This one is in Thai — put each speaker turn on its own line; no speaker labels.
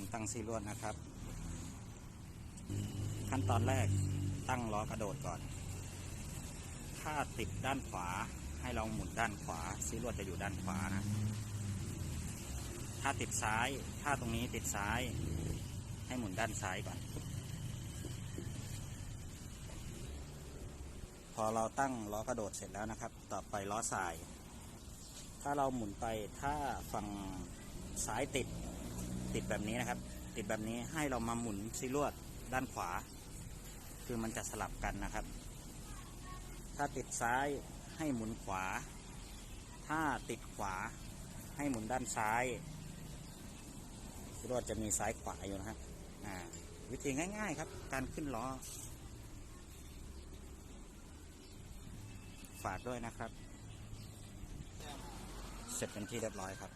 การตั้งซีลวดนะครับ ขั้นตอนแรกตั้งล้อกระโดดก่อน ถ้าติดด้านขวาให้เราหมุนด้านขวาซีลวดจะอยู่ด้านขวานะ ถ้าติดซ้าย ถ้าตรงนี้ติดซ้าย ให้หมุนด้านซ้ายก่อน พอเราตั้งล้อกระโดดเสร็จแล้วนะครับ ต่อไปล้อสาย ถ้าเราหมุนไปถ้าฝั่งซ้ายติด ติดแบบนี้นะครับ ติดแบบนี้ให้เรามาหมุนซีลวดด้านขวา คือมันจะสลับกันนะครับ ถ้าติดซ้ายให้หมุนขวา ถ้าติดขวาให้หมุนด้านซ้ายซีลวดจะมีซ้ายขวาอยู่นะครับอ่าวิธีง่าย ๆ ครับ การขึ้นล้อ ฝากด้วยนะครับ เสร็จเป็นที่เรียบร้อยครับ